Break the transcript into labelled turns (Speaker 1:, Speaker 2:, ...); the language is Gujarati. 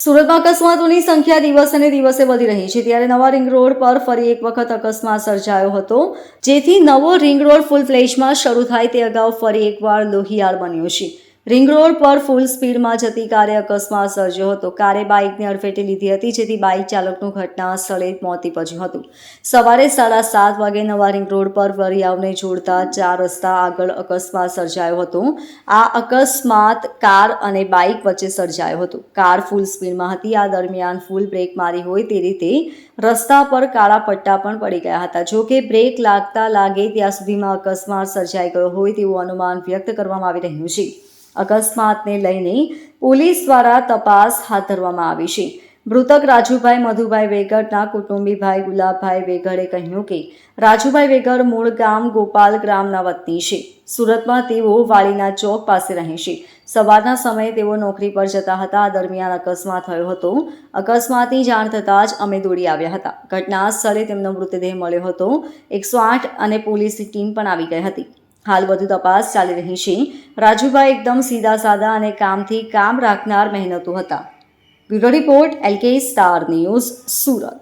Speaker 1: સુરતમાં અકસ્માતોની સંખ્યા દિવસે ને દિવસે વધી રહી છે. ત્યારે નવા રિંગ રોડ પર ફરી એક વખત અકસ્માત સર્જાયો હતો. જેથી નવો રિંગ રોડ ફૂલ ફ્લેશમાં શરૂ થાય તે અગાઉ ફરી એકવાર લોહિયાળ બન્યો છે. રિંગ રોડ પર ફૂલ સ્પીડમાં જતી કારે અકસ્માત સર્જ્યો હતો. કારે બાઇકને અડફેટે લીધી હતી, જેથી બાઇક ચાલકનું ઘટના સ્થળે મોત નીપજ્યું હતું. સવારે સાડા સાત વાગે નવા રિંગ રોડ પર વરિયાવને જોડતા ચાર રસ્તા આગળ અકસ્માત સર્જાયો હતો. આ અકસ્માત કાર અને બાઇક વચ્ચે સર્જાયો હતો. કાર ફૂલ સ્પીડમાં હતી. આ દરમિયાન ફૂલ બ્રેક મારી હોય તે રીતે રસ્તા પર કાળા પટ્ટા પણ પડી ગયા હતા. જો કે બ્રેક લાગતા લાગે ત્યાં સુધીમાં અકસ્માત સર્જાઈ ગયો હોય તેવું અનુમાન વ્યક્ત કરવામાં આવી રહ્યું છે. અકસ્માતને લઈને પોલીસ દ્વારા તપાસ હાથ ધરવામાં આવી છે. મૃતક રાજુભાઈ મધુભાઈ વેગડના કુટુંબીભાઈ ગુલાબભાઈ વેગડે કહ્યું કે રાજુભાઈ વેગડ મૂળ ગામ ગોપાલ ગ્રામના વતની છે. સુરતમાં તેઓ વાળીના ચોક પાસે રહે છે. સવારના સમયે તેઓ નોકરી પર જતા હતા. દરમિયાન અકસ્માત થયો હતો. અકસ્માતની જાણ થતાં જ અમે દોડી આવ્યા હતા. ઘટના સ્થળે તેમનો મૃતદેહ મળ્યો હતો. એકસો આઠ અને પોલીસની ટીમ પણ આવી ગઈ હતી. હાલ વધુ તપાસ ચાલી રહી છે. રાજુભાઈ એકદમ સીધા સાદા અને કામથી કામ રાખનાર મહેનતુ હતા. Bureau report LK star news, Surat.